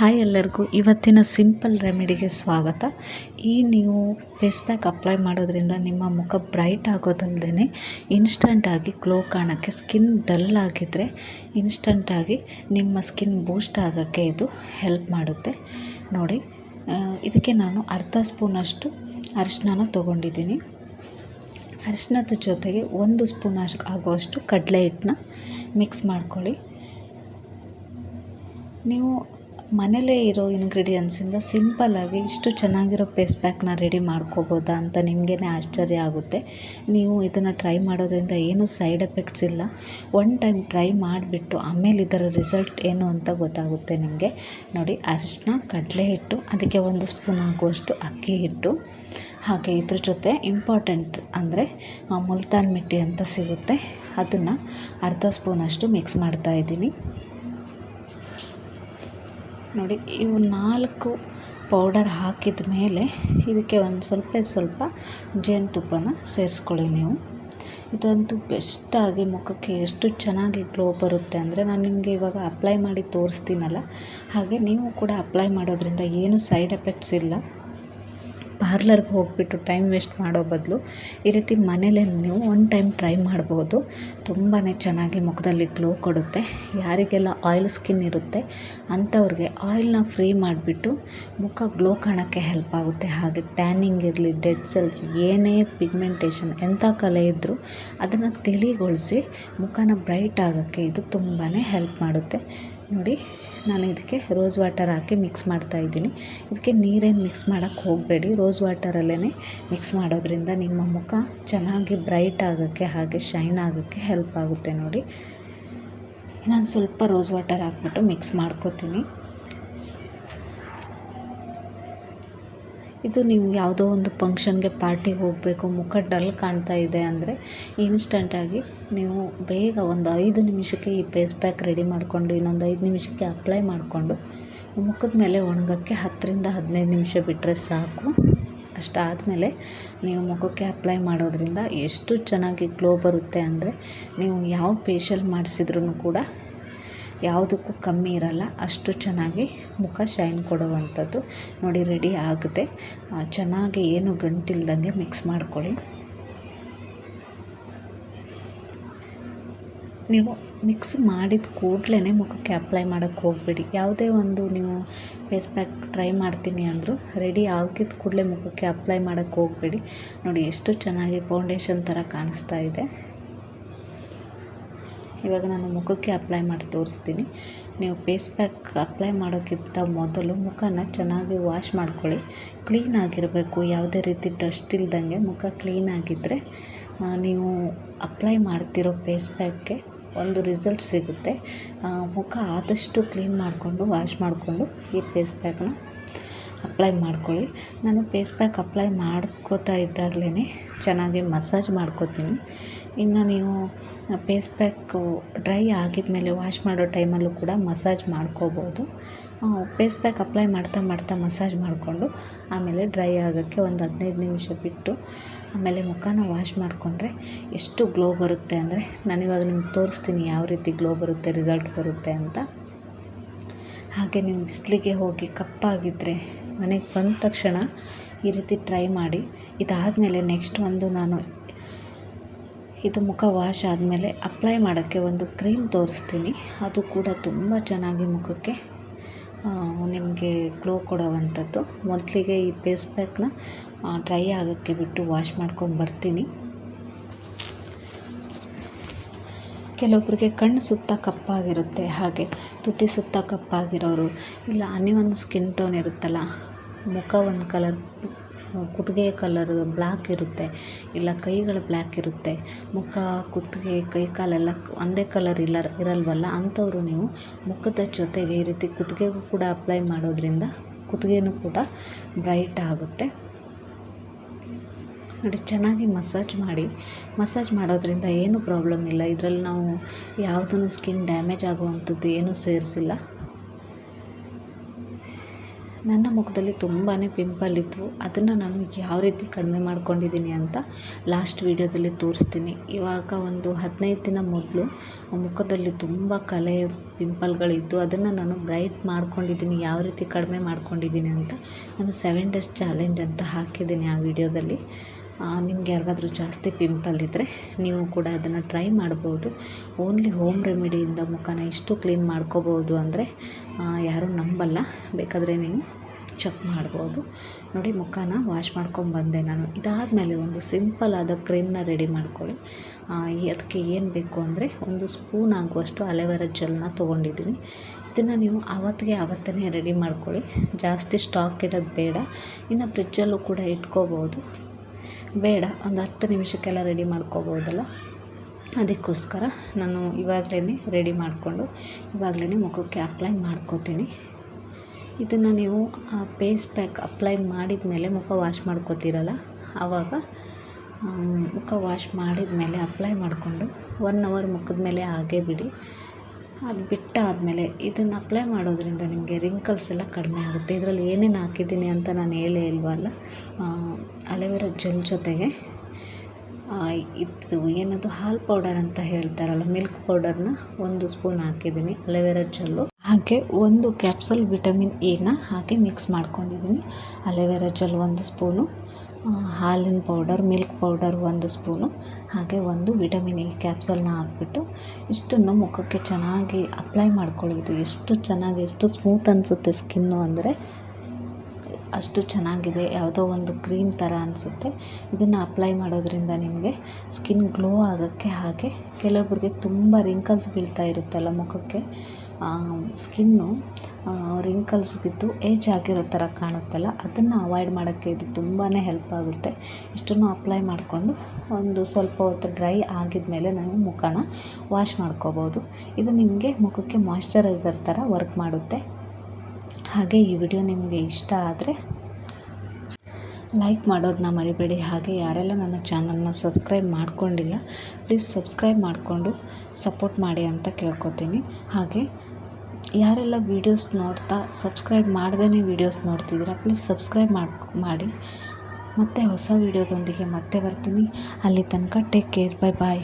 Hi ಎಲ್ಲರಿಗೂ, ಇವತ್ತಿನ simple ರೆಮಿಡಿಗೆ ಸ್ವಾಗತ. ಈ ನೀವು ಫೇಸ್ ಪ್ಯಾಕ್ ಅಪ್ಲೈ ಮಾಡೋದ್ರಿಂದ ನಿಮ್ಮ ಮುಖ ಬ್ರೈಟ್ ಆಗೋದಲ್ಲದೆ ಇನ್ಸ್ಟಂಟಾಗಿ ಗ್ಲೋ ಕಾಣೋಕ್ಕೆ ಸ್ಕಿನ್ ಡಲ್ ಆಗಿದ್ದರೆ ಇನ್ಸ್ಟಂಟಾಗಿ ನಿಮ್ಮ ಸ್ಕಿನ್ ಬೂಸ್ಟ್ ಆಗೋಕ್ಕೆ ಇದು ಹೆಲ್ಪ್ ಮಾಡುತ್ತೆ. ನೋಡಿ ಇದಕ್ಕೆ ನಾನು ಅರ್ಧ ಸ್ಪೂನಷ್ಟು ಅರಿಶಿನ ತೊಗೊಂಡಿದ್ದೀನಿ. ಅರಿಶಿನದ ಜೊತೆಗೆ ಒಂದು ಸ್ಪೂನ್ ಅಷ್ಟು ಆಗುವಷ್ಟು ಕಡಲೆ ಹಿಟ್ಟನ್ನ ಮಿಕ್ಸ್ ಮಾಡ್ಕೊಳ್ಳಿ. ನೀವು ಮನೇಲೇ ಇರೋ ಇನ್ಗ್ರೀಡಿಯೆಂಟ್ಸಿಂದ ಸಿಂಪಲ್ಲಾಗಿ ಇಷ್ಟು ಚೆನ್ನಾಗಿರೋ ಫೇಸ್ ಪ್ಯಾಕ್ನ ರೆಡಿ ಮಾಡ್ಕೋಬೋದಾ ಅಂತ ನಿಮಗೇ ಆಶ್ಚರ್ಯ ಆಗುತ್ತೆ. ನೀವು ಇದನ್ನು ಟ್ರೈ ಮಾಡೋದ್ರಿಂದ ಏನೂ ಸೈಡ್ ಎಫೆಕ್ಟ್ಸ್ ಇಲ್ಲ. ಒನ್ ಟೈಮ್ ಟ್ರೈ ಮಾಡಿಬಿಟ್ಟು ಆಮೇಲೆ ಇದರ ರಿಸಲ್ಟ್ ಏನು ಅಂತ ಗೊತ್ತಾಗುತ್ತೆ ನಿಮಗೆ. ನೋಡಿ ಅರಿಶಿನ ಕಡಲೆ ಹಿಟ್ಟು ಅದಕ್ಕೆ ಒಂದು ಸ್ಪೂನ್ ಹಾಕುವಷ್ಟು ಅಕ್ಕಿ ಹಿಟ್ಟು ಹಾಗೆ ಇದ್ರ ಜೊತೆ ಇಂಪಾರ್ಟೆಂಟ್ ಅಂದರೆ ಮುಲ್ತಾನ್ ಮಿಟ್ಟಿ ಅಂತ ಸಿಗುತ್ತೆ. ಅದನ್ನು ಅರ್ಧ ಸ್ಪೂನಷ್ಟು ಮಿಕ್ಸ್ ಮಾಡ್ತಾ ಇದ್ದೀನಿ. ನೋಡಿ, ಇವು ನಾಲ್ಕು ಪೌಡರ್ ಹಾಕಿದ ಮೇಲೆ ಇದಕ್ಕೆ ಒಂದು ಸ್ವಲ್ಪ ಸ್ವಲ್ಪ ಜೇನುತುಪ್ಪನ ಸೇರಿಸ್ಕೊಳ್ಳಿ ನೀವು. ಇದಂತೂ ಬೆಸ್ಟಾಗಿ ಮುಖಕ್ಕೆ ಎಷ್ಟು ಚೆನ್ನಾಗಿ ಗ್ಲೋ ಬರುತ್ತೆ ಅಂದರೆ ನಾನು ನಿಮಗೆ ಇವಾಗ ಅಪ್ಲೈ ಮಾಡಿ ತೋರಿಸ್ತೀನಲ್ಲ, ಹಾಗೆ ನೀವು ಕೂಡ ಅಪ್ಲೈ ಮಾಡೋದ್ರಿಂದ ಏನು ಸೈಡ್ ಎಫೆಕ್ಟ್ಸ್ ಇಲ್ಲ. ಪಾರ್ಲರ್ಗೆ ಹೋಗಿಬಿಟ್ಟು ಟೈಮ್ ವೇಸ್ಟ್ ಮಾಡೋ ಬದಲು ಈ ರೀತಿ ಮನೇಲೆ ನೀವು ಒನ್ ಟೈಮ್ ಟ್ರೈ ಮಾಡ್ಬೋದು. ತುಂಬಾ ಚೆನ್ನಾಗಿ ಮುಖದಲ್ಲಿ ಗ್ಲೋ ಕೊಡುತ್ತೆ. ಯಾರಿಗೆಲ್ಲ ಆಯಿಲ್ ಸ್ಕಿನ್ ಇರುತ್ತೆ ಅಂಥವ್ರಿಗೆ ಆಯಿಲ್ನ ಫ್ರೀ ಮಾಡಿಬಿಟ್ಟು ಮುಖ ಗ್ಲೋ ಕಾಣೋಕ್ಕೆ ಹೆಲ್ಪ್ ಆಗುತ್ತೆ. ಹಾಗೆ ಟ್ಯಾನಿಂಗ್ ಇರಲಿ, ಡೆಡ್ ಸೆಲ್ಸ್, ಏನೇ ಪಿಗ್ಮೆಂಟೇಷನ್ ಎಂಥ ಕಲೆ ಇದ್ದರೂ ಅದನ್ನು ತಿಳಿಗೊಳಿಸಿ ಮುಖನ ಬ್ರೈಟ್ ಆಗೋಕ್ಕೆ ಇದು ತುಂಬಾ ಹೆಲ್ಪ್ ಮಾಡುತ್ತೆ. ನೋಡಿ, ನಾನು ಇದಕ್ಕೆ ರೋಸ್ ವಾಟರ್ ಹಾಕಿ ಮಿಕ್ಸ್ ಮಾಡ್ತಾ ಇದ್ದೀನಿ. ಇದಕ್ಕೆ ನೀರೇನು ಮಿಕ್ಸ್ ಮಾಡೋಕ್ಕೆ ಹೋಗಬೇಡಿ. ರೋಸ್ ವಾಟರಲ್ಲೇ ಮಿಕ್ಸ್ ಮಾಡೋದ್ರಿಂದ ನಿಮ್ಮ ಮುಖ ಚೆನ್ನಾಗಿ ಬ್ರೈಟ್ ಆಗೋಕ್ಕೆ ಹಾಗೆ ಶೈನ್ ಆಗೋಕ್ಕೆ ಹೆಲ್ಪ್ ಆಗುತ್ತೆ ನೋಡಿ. ನಾನು ಸ್ವಲ್ಪ ರೋಸ್ ವಾಟರ್ ಹಾಕ್ಬಿಟ್ಟು ಮಿಕ್ಸ್ ಮಾಡ್ಕೋತೀನಿ. ಇದು ನೀವು ಯಾವುದೋ ಒಂದು ಫಂಕ್ಷನ್ಗೆ ಪಾರ್ಟಿಗೆ ಹೋಗಬೇಕು, ಮುಖ ಡಲ್ ಕಾಣ್ತಾ ಇದೆ ಅಂದರೆ ಇನ್ಸ್ಟಂಟಾಗಿ ನೀವು ಬೇಗ ಒಂದು ಐದು ನಿಮಿಷಕ್ಕೆ ಈ ಫೇಸ್ ಪ್ಯಾಕ್ ರೆಡಿ ಮಾಡಿಕೊಂಡು, ಇನ್ನೊಂದು ಐದು ನಿಮಿಷಕ್ಕೆ ಅಪ್ಲೈ ಮಾಡಿಕೊಂಡು ಮುಖದ ಮೇಲೆ ಒಣಗೋಕ್ಕೆ ಹತ್ತರಿಂದ ಹದಿನೈದು ನಿಮಿಷ ಬಿಟ್ಟರೆ ಸಾಕು. ಅಷ್ಟಾದಮೇಲೆ ನೀವು ಮುಖಕ್ಕೆ ಅಪ್ಲೈ ಮಾಡೋದ್ರಿಂದ ಎಷ್ಟು ಚೆನ್ನಾಗಿ ಗ್ಲೋ ಬರುತ್ತೆ ಅಂದರೆ ನೀವು ಯಾವ ಫೇಶಿಯಲ್ ಮಾಡಿಸಿದ್ರೂ ಕೂಡ ಯಾವುದಕ್ಕೂ ಕಮ್ಮಿ ಇರಲ್ಲ, ಅಷ್ಟು ಚೆನ್ನಾಗಿ ಮುಖ ಶೈನ್ ಕೊಡುವಂಥದ್ದು. ನೋಡಿ ರೆಡಿ ಆಗುತ್ತೆ. ಚೆನ್ನಾಗಿ ಏನು ಗಂಟಿಲ್ದಂಗೆ ಮಿಕ್ಸ್ ಮಾಡ್ಕೊಳ್ಳಿ. ನೀವು ಮಿಕ್ಸ್ ಮಾಡಿದ ಕೂಡಲೇ ಮುಖಕ್ಕೆ ಅಪ್ಲೈ ಮಾಡೋಕ್ಕೆ ಹೋಗಬೇಡಿ. ಯಾವುದೇ ಒಂದು ನೀವು ಫೇಸ್ ಪ್ಯಾಕ್ ಟ್ರೈ ಮಾಡ್ತೀನಿ ಅಂದರೂ ರೆಡಿ ಆಗಿದ ಕೂಡಲೇ ಮುಖಕ್ಕೆ ಅಪ್ಲೈ ಮಾಡೋಕ್ಕೆ ಹೋಗಬೇಡಿ. ನೋಡಿ, ಎಷ್ಟು ಚೆನ್ನಾಗಿ ಫೌಂಡೇಶನ್ ಥರ ಕಾಣಿಸ್ತಾ ಇದೆ. ಇವಾಗ ನಾನು ಮುಖಕ್ಕೆ ಅಪ್ಲೈ ಮಾಡಿ ತೋರಿಸ್ತೀನಿ. ನೀವು ಫೇಸ್ ಪ್ಯಾಕ್ ಅಪ್ಲೈ ಮಾಡೋಕ್ಕಿಂತ ಮೊದಲು ಮುಖನ ಚೆನ್ನಾಗಿ ವಾಶ್ ಮಾಡ್ಕೊಳ್ಳಿ. ಕ್ಲೀನ್ ಆಗಿರಬೇಕು, ಯಾವುದೇ ರೀತಿ ಡಸ್ಟ್ ಇಲ್ದಂಗೆ ಮುಖ ಕ್ಲೀನ್ ಆಗಿದ್ದರೆ ನೀವು ಅಪ್ಲೈ ಮಾಡ್ತಿರೋ ಫೇಸ್ ಪ್ಯಾಕ್ಗೆ ಒಂದು ರಿಸಲ್ಟ್ ಸಿಗುತ್ತೆ. ಮುಖ ಆದಷ್ಟು ಕ್ಲೀನ್ ಮಾಡಿಕೊಂಡು ವಾಶ್ ಮಾಡಿಕೊಂಡು ಈ ಫೇಸ್ ಪ್ಯಾಕ್ನ ಅಪ್ಲೈ ಮಾಡ್ಕೊಳ್ಳಿ. ನಾನು ಫೇಸ್ ಪ್ಯಾಕ್ ಅಪ್ಲೈ ಮಾಡ್ಕೋತಾ ಇದ್ದಾಗಲೇ ಚೆನ್ನಾಗಿ ಮಸಾಜ್ ಮಾಡ್ಕೋತೀನಿ. ಇನ್ನು ನೀವು ಫೇಸ್ ಪ್ಯಾಕು ಡ್ರೈ ಆಗಿದ್ಮೇಲೆ ವಾಶ್ ಮಾಡೋ ಟೈಮಲ್ಲೂ ಕೂಡ ಮಸಾಜ್ ಮಾಡ್ಕೋಬೋದು. ಫೇಸ್ ಪ್ಯಾಕ್ ಅಪ್ಲೈ ಮಾಡ್ತಾ ಮಾಡ್ತಾ ಮಸಾಜ್ ಮಾಡಿಕೊಂಡು ಆಮೇಲೆ ಡ್ರೈ ಆಗೋಕ್ಕೆ ಒಂದು ಹದಿನೈದು ನಿಮಿಷ ಬಿಟ್ಟು ಆಮೇಲೆ ಮುಖನ ವಾಶ್ ಮಾಡಿಕೊಂಡ್ರೆ ಎಷ್ಟು ಗ್ಲೋ ಬರುತ್ತೆ ಅಂದರೆ ನಾನಿವಾಗ ನಿಮ್ಗೆ ತೋರಿಸ್ತೀನಿ ಯಾವ ರೀತಿ ಗ್ಲೋ ಬರುತ್ತೆ, ರಿಸಲ್ಟ್ ಬರುತ್ತೆ ಅಂತ. ಹಾಗೆ ನೀವು ಬಿಸಿಲಿಗೆ ಹೋಗಿ ಕಪ್ಪಾಗಿದ್ದರೆ ಮನೆಗೆ ಬಂದ ತಕ್ಷಣ ಈ ರೀತಿ ಟ್ರೈ ಮಾಡಿ. ಇದಾದಮೇಲೆ ನೆಕ್ಸ್ಟ್ ಒಂದು ನಾನು ಇದು ಮುಖ ವಾಶ್ ಆದಮೇಲೆ ಅಪ್ಲೈ ಮಾಡೋಕ್ಕೆ ಒಂದು ಕ್ರೀಮ್ ತೋರಿಸ್ತೀನಿ. ಅದು ಕೂಡ ತುಂಬ ಚೆನ್ನಾಗಿ ಮುಖಕ್ಕೆ ನಿಮಗೆ ಗ್ಲೋ ಕೊಡೋವಂಥದ್ದು. ಮೊದಲಿಗೆ ಈ ಫೇಸ್ ಪ್ಯಾಕ್ನ ಡ್ರೈ ಆಗೋಕ್ಕೆ ಬಿಟ್ಟು ವಾಶ್ ಮಾಡ್ಕೊಂಡು ಬರ್ತೀನಿ. ಕೆಲವೊಬ್ಬರಿಗೆ ಕಣ್ಣು ಸುತ್ತ ಕಪ್ಪಾಗಿರುತ್ತೆ, ಹಾಗೆ ತುಟಿ ಸುತ್ತ ಕಪ್ಪಾಗಿರೋರು. ಇಲ್ಲ ಅನಿವನ್ ಸ್ಕಿನ್ ಟೋನ್ ಇರುತ್ತಲ್ಲ, ಮುಖ ಒಂದು ಕಲರ್ ಕುತ್ತಿಗೆ ಕಲರ್ ಬ್ಲ್ಯಾಕ್ ಇರುತ್ತೆ, ಇಲ್ಲ ಕೈಗಳು ಬ್ಲ್ಯಾಕ್ ಇರುತ್ತೆ, ಮುಖ, ಕುತ್ತಿಗೆ, ಕೈ ಕಾಲೆಲ್ಲ ಒಂದೇ ಕಲರ್ ಇಲ್ಲ ಇರಲ್ವಲ್ಲ? ಅಂಥವರು ನೀವು ಮುಖದ ಜೊತೆಗೆ ಈ ರೀತಿ ಕುತ್ತಿಗೆಗೂ ಕೂಡ ಅಪ್ಲೈ ಮಾಡೋದ್ರಿಂದ ಕುತ್ತಿಗೆನೂ ಕೂಡ ಬ್ರೈಟ್ ಆಗುತ್ತೆ. ನೋಡಿ, ಚೆನ್ನಾಗಿ ಮಸಾಜ್ ಮಾಡಿ ಮಸಾಜ್ ಮಾಡೋದ್ರಿಂದ ಏನು ಪ್ರಾಬ್ಲಮ್ ಇಲ್ಲ. ಇದರಲ್ಲಿ ನಾವು ಯಾವುದೂ ಸ್ಕಿನ್ ಡ್ಯಾಮೇಜ್ ಆಗುವಂಥದ್ದು ಏನೂ ಸೇರಿಸಿಲ್ಲ. ನನ್ನ ಮುಖದಲ್ಲಿ ತುಂಬಾ ಪಿಂಪಲ್ ಇತ್ತು ಅದನ್ನು ನಾನು ಯಾವ ರೀತಿ ಕಡಿಮೆ ಮಾಡ್ಕೊಂಡಿದ್ದೀನಿ ಅಂತ ಲಾಸ್ಟ್ ವೀಡಿಯೋದಲ್ಲಿ ತೋರಿಸ್ತೀನಿ. ಇವಾಗ ಒಂದು ಹದಿನೈದು ದಿನ ಮೊದಲು ಮುಖದಲ್ಲಿ ತುಂಬ ಕಲೆ ಪಿಂಪಲ್ಗಳಿದ್ದು ಅದನ್ನು ನಾನು ಬ್ರೈಟ್ ಮಾಡ್ಕೊಂಡಿದ್ದೀನಿ, ಯಾವ ರೀತಿ ಕಡಿಮೆ ಮಾಡ್ಕೊಂಡಿದ್ದೀನಿ ಅಂತ ನಾನು ಸೆವೆನ್ ಡೇಸ್ ಚಾಲೆಂಜ್ ಅಂತ ಹಾಕಿದ್ದೀನಿ ಆ ವಿಡಿಯೋದಲ್ಲಿ. ನಿಮ್ಗೆ ಯಾರಿಗಾದ್ರೂ ಜಾಸ್ತಿ ಪಿಂಪಲ್ ಇದ್ದರೆ ನೀವು ಕೂಡ ಅದನ್ನು ಟ್ರೈ ಮಾಡ್ಬೋದು. ಓನ್ಲಿ ಹೋಮ್ ರೆಮಿಡಿಯಿಂದ ಮುಖನ ಇಷ್ಟು ಕ್ಲೀನ್ ಮಾಡ್ಕೋಬೋದು ಅಂದರೆ ಯಾರೂ ನಂಬಲ್ಲ. ಬೇಕಾದರೆ ನೀವು ಚೆಕ್ ಮಾಡ್ಬೋದು. ನೋಡಿ, ಮುಖನ ವಾಶ್ ಮಾಡ್ಕೊಂಬಂದೆ ನಾನು. ಇದಾದಮೇಲೆ ಒಂದು ಸಿಂಪಲ್ ಆದ ಕ್ರೀಮ್ನ ರೆಡಿ ಮಾಡ್ಕೊಳ್ಳಿ. ಅದಕ್ಕೆ ಏನು ಬೇಕು ಅಂದರೆ, ಒಂದು ಸ್ಪೂನ್ ಆಗುವಷ್ಟು ಅಲೆವೆರ ಜೆಲ್ನ ತೊಗೊಂಡಿದ್ದೀನಿ. ಇದನ್ನು ನೀವು ಆವತ್ತಿಗೆ ಆವತ್ತೇ ರೆಡಿ ಮಾಡ್ಕೊಳ್ಳಿ. ಜಾಸ್ತಿ ಸ್ಟಾಕ್ ಇಡೋದು ಬೇಡ. ಇನ್ನು ಫ್ರಿಜ್ಜಲ್ಲೂ ಕೂಡ ಇಟ್ಕೋಬೋದು. ಬೇಡ, ಒಂದು ಹತ್ತು ನಿಮಿಷಕ್ಕೆಲ್ಲ ರೆಡಿ ಮಾಡ್ಕೋಬೋದಲ್ಲ? ಅದಕ್ಕೋಸ್ಕರ ನಾನು ಇವಾಗಲೇ ರೆಡಿ ಮಾಡಿಕೊಂಡು ಇವಾಗಲೇ ಮುಖಕ್ಕೆ ಅಪ್ಲೈ ಮಾಡ್ಕೋತೀನಿ. ಇದನ್ನು ನೀವು ಪೇಸ್ ಪ್ಯಾಕ್ ಅಪ್ಲೈ ಮಾಡಿದ ಮೇಲೆ ಮುಖ ವಾಶ್ ಮಾಡ್ಕೋತೀರಲ್ಲ? ಆವಾಗ ಮುಖ ವಾಶ್ ಮಾಡಿದ ಮೇಲೆ ಅಪ್ಲೈ ಮಾಡಿಕೊಂಡು ಒನ್ ಅವರ್ ಮುಖದ ಮೇಲೆ ಹಾಗೆ ಬಿಡಿ. ಅದು ಬಿಟ್ಟಾದಮೇಲೆ ಇದನ್ನು ಅಪ್ಲೈ ಮಾಡೋದ್ರಿಂದ ನಿಮಗೆ ರಿಂಕಲ್ಸ್ ಎಲ್ಲ ಕಡಿಮೆ ಆಗುತ್ತೆ. ಇದರಲ್ಲಿ ಏನೇನು ಹಾಕಿದ್ದೀನಿ ಅಂತ ನಾನು ಹೇಳೇ ಇಲ್ವಲ್ಲ ಅಲೆವೆರಾ ಜೆಲ್ ಜೊತೆಗೆ ಇದು ಏನದು? ಹಾಲು ಪೌಡರ್ ಅಂತ ಹೇಳ್ತಾರಲ್ಲ ಮಿಲ್ಕ್ ಪೌಡರ್ನ ಒಂದು ಸ್ಪೂನ್ ಹಾಕಿದ್ದೀನಿ ಅಲೆವೆರಾ ಜೆಲ್ಲು ಹಾಗೆ ಒಂದು ಕ್ಯಾಪ್ಸಲ್ ವಿಟಮಿನ್ ಎನ ಹಾಕಿ ಮಿಕ್ಸ್ ಮಾಡ್ಕೊಂಡಿದ್ದೀನಿ ಅಲೆವೆರಾ ಜೆಲ್ ಒಂದು ಸ್ಪೂನು ಹಾಲಿನ ಪೌಡರ್, ಮಿಲ್ಕ್ ಪೌಡರ್ ಒಂದು ಸ್ಪೂನು, ಹಾಗೆ ಒಂದು ವಿಟಮಿನ್ ಎ ಕ್ಯಾಪ್ಸಲ್ನ ಹಾಕ್ಬಿಟ್ಟು ಇಷ್ಟನ್ನು ಮುಖಕ್ಕೆ ಚೆನ್ನಾಗಿ ಅಪ್ಲೈ ಮಾಡ್ಕೊಳ್ಳಿ ಇದು ಎಷ್ಟು ಚೆನ್ನಾಗಿ, ಎಷ್ಟು ಸ್ಮೂತ್ ಅನಿಸುತ್ತೆ ಸ್ಕಿನ್ನು ಅಂದರೆ. ಅಷ್ಟು ಚೆನ್ನಾಗಿದೆ, ಯಾವುದೋ ಒಂದು ಕ್ರೀಮ್ ಥರ ಅನಿಸುತ್ತೆ. ಇದನ್ನು ಅಪ್ಲೈ ಮಾಡೋದ್ರಿಂದ ನಿಮಗೆ ಸ್ಕಿನ್ ಗ್ಲೋ ಆಗೋಕ್ಕೆ ಹಾಗೆ ಕೆಲವೊಬ್ಬರಿಗೆ ತುಂಬ ರಿಂಕಲ್ಸ್ ಬೀಳ್ತಾ ಇರುತ್ತಲ್ಲ ಮುಖಕ್ಕೆ. ಸ್ಕಿನ್ನು ರಿಂಕಲ್ಸ್ ಬಿದ್ದು ಏಜ್ ಆಗಿರೋ ಥರ ಕಾಣುತ್ತಲ್ಲ, ಅದನ್ನು ಅವಾಯ್ಡ್ ಮಾಡೋಕ್ಕೆ ಇದು ತುಂಬಾ ಹೆಲ್ಪ್ ಆಗುತ್ತೆ. ಇಷ್ಟನ್ನು ಅಪ್ಲೈ ಮಾಡಿಕೊಂಡು ಒಂದು ಸ್ವಲ್ಪ ಹೊತ್ತು ಡ್ರೈ ಆಗಿದ ಮೇಲೆ ನಾವು ಮುಖನ ವಾಶ್ ಮಾಡ್ಕೋಬೋದು. ಇದು ನಿಮಗೆ ಮುಖಕ್ಕೆ ಮಾಯ್ಶ್ಚರೈಸರ್ ಥರ ವರ್ಕ್ ಮಾಡುತ್ತೆ. ಹಾಗೆ ಈ ವಿಡಿಯೋ ನಿಮಗೆ ಇಷ್ಟ ಆದರೆ ಲೈಕ್ ಮಾಡೋದನ್ನ ಮರಿಬೇಡಿ. ಹಾಗೆ ಯಾರೆಲ್ಲ ನನ್ನ ಚಾನಲ್ನ ಸಬ್ಸ್ಕ್ರೈಬ್ ಮಾಡ್ಕೊಂಡಿಲ್ಲ ಪ್ಲೀಸ್ ಸಬ್ಸ್ಕ್ರೈಬ್ ಮಾಡಿಕೊಂಡು ಸಪೋರ್ಟ್ ಮಾಡಿ ಅಂತ ಕೇಳ್ಕೊತೀನಿ. ಹಾಗೆ ಯಾರೆಲ್ಲ ವೀಡಿಯೋಸ್ ನೋಡ್ತಾ ಸಬ್ಸ್ಕ್ರೈಬ್ ಮಾಡ್ದೇ ವೀಡಿಯೋಸ್ ನೋಡ್ತಿದ್ದೀರಾ ಪ್ಲೀಸ್ ಸಬ್ಸ್ಕ್ರೈಬ್ ಮಾಡಿ ಮಾಡಿ. ಮತ್ತು ಹೊಸ ವೀಡಿಯೋದೊಂದಿಗೆ ಮತ್ತೆ ಬರ್ತೀನಿ. ಅಲ್ಲಿ ತನಕ ಟೇಕ್ ಕೇರ್ ಬೈ ಬಾಯ್